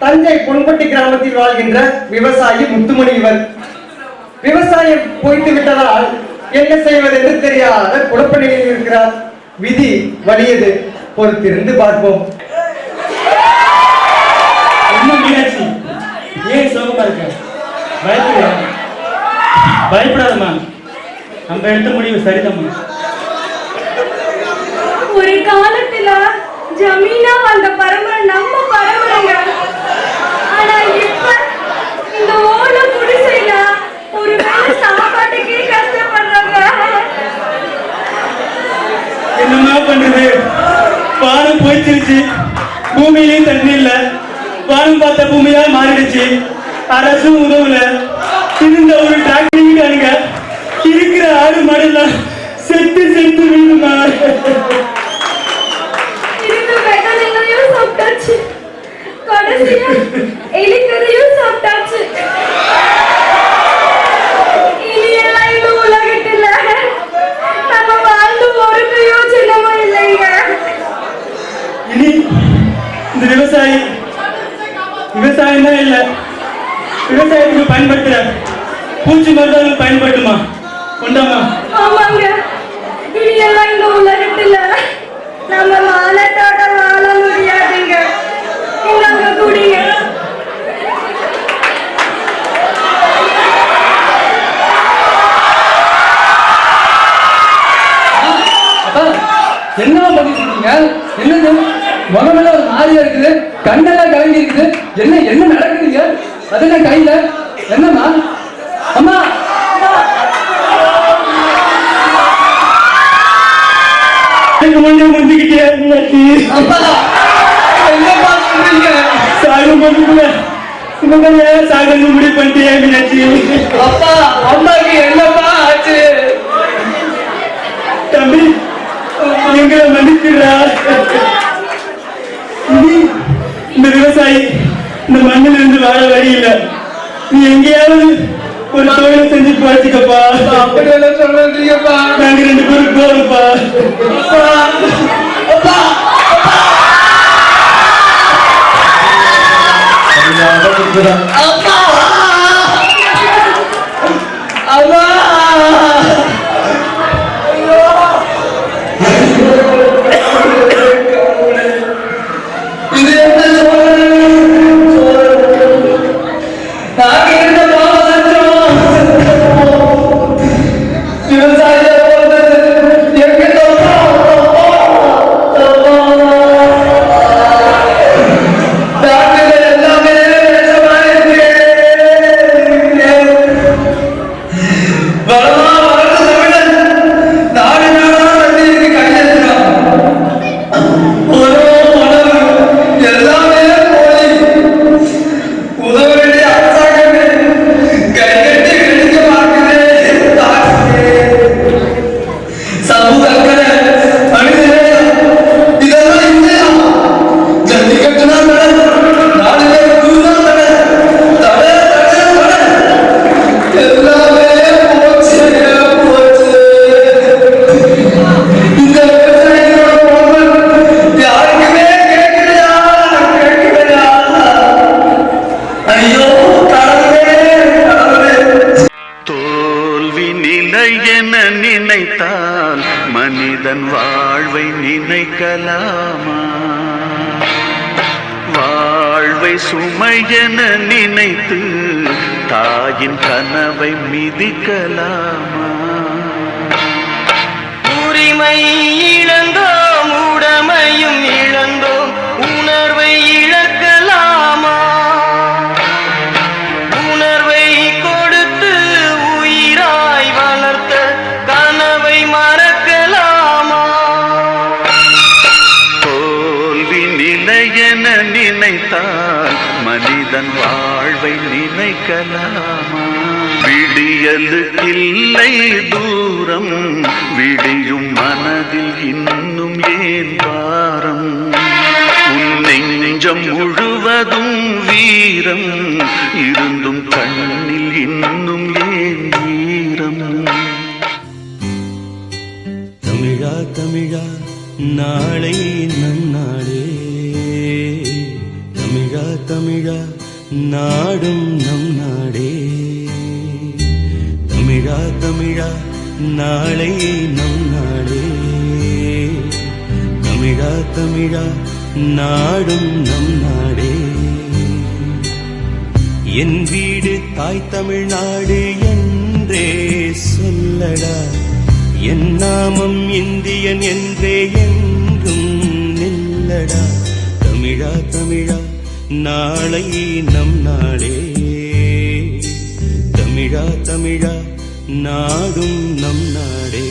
தஞ்சை பொன்பட்டி கிராமத்தில் வாழ்கின்ற விவசாயி முத்துமணி இவர். விவசாயம் போய்த்து விட்டதால் என்ன செய்வதென்று தெரியாத குழப்ப நிலையில் இருக்கிறார். விதி வலியது. பொறுத்திருந்து பார்ப்போம். ஏன் சோகமா இருக்க? பயப்பட. பயப்படாதம்மா. நம்ம எடுத்த முடிவு சரிதாம்மா. ஒரு காலத்துல ஜமீனா வந்த பரம்பரை நம்ம பரம்பரைங்க. என்னமா இப்ப இந்த ஓல குடிசைல பண்றது? வானம் போயிடுச்சு பூமியிலையும் தண்ணி இல்ல. வானம் பார்த்த பூமியா மாறிடுச்சு. அரசும் உதவல. இருந்த ஒரு டிராக்டர் அணுங்க இருக்கிற ஆடு மாடு எல்லாம் செத்து செத்து விழுமா இருந்த வெட்டலையும் சாப்பிட்டாச்சு கடைசியா எலிக்கதையும் சாப்பிட்டாச்சு இனி எல்லாம் இந்த உலகத்துல நம்ம வாழ்ந்து ஒரு பிரயோஜனமும் இல்லைங்க. இனி இந்த விவசாயி விவசாயம் தான் இல்ல. விவசாயத்துக்கு பயன்படுத்துற பூச்சி மருந்துகளுக்கு பயன்படுத்துமா? கொண்டாமா ஆமாங்க இனி எல்லாம் இந்த உலகத்துல நம்ம மானத்தோட வாழ முடியாதுங்க இந்தாங்க குடிங்க அப்பா என்ன பண்ணிட்டு இருக்கீங்க என்னது? முகமெல்லாம் ஒரு மாதிரியா இருக்குது? கண்ணெல்லாம் கலங்கி இருக்குது. என்ன என்ன நடக்குதுங்க அது என்ன கையில? என்னம்மா? அம்மா! கொஞ்சம் முந்திக்கிட்டே சாகும் முடிவு பண்ணிட்டே அப்பா அம்மாக்கு என்னப்பா வாழ வழி இல்ல நீ எங்கேயாவது ஒரு தொழிலை செஞ்சு போச்சுக்கப்பா அப்படி எல்லாம் சொல்றீங்கப்பா நாங்க ரெண்டு பேரும் போறோம்ப்பா அப்பா அப்பா மனிதன் வாழ்வை நினைக்கலாமா? வாழ்வை சுமையென நினைத்து தாயின் கனவை மிதிக்கலாமா? உரிமை நினைக்கலாமா விடியலுக்கில்லை தூரம் விடியும் மனதில் இன்னும் ஏன் பாரம்? உன் நெஞ்சம் முழுவதும் வீரம் இருந்தும் கண்ணில் இன்னும் ஏன் வீரம் தமிழா தமிழா நாளை நம் நாடே. தமிழா தமிழா நாடும் நம் நாடே. தமிழா தமிழா நாளை நம் நாடே. தமிழா தமிழா நாடும் நம் நாடே. என் வீடு தாய் தமிழ்நாடு என்றே சொல்லடா. என் நாமம் இந்தியன் என்றே என்றும் நில்லடா. தமிழா தமிழா நாளை நம் நாளே. தமிழா தமிழா நாடும் நம் நாடே.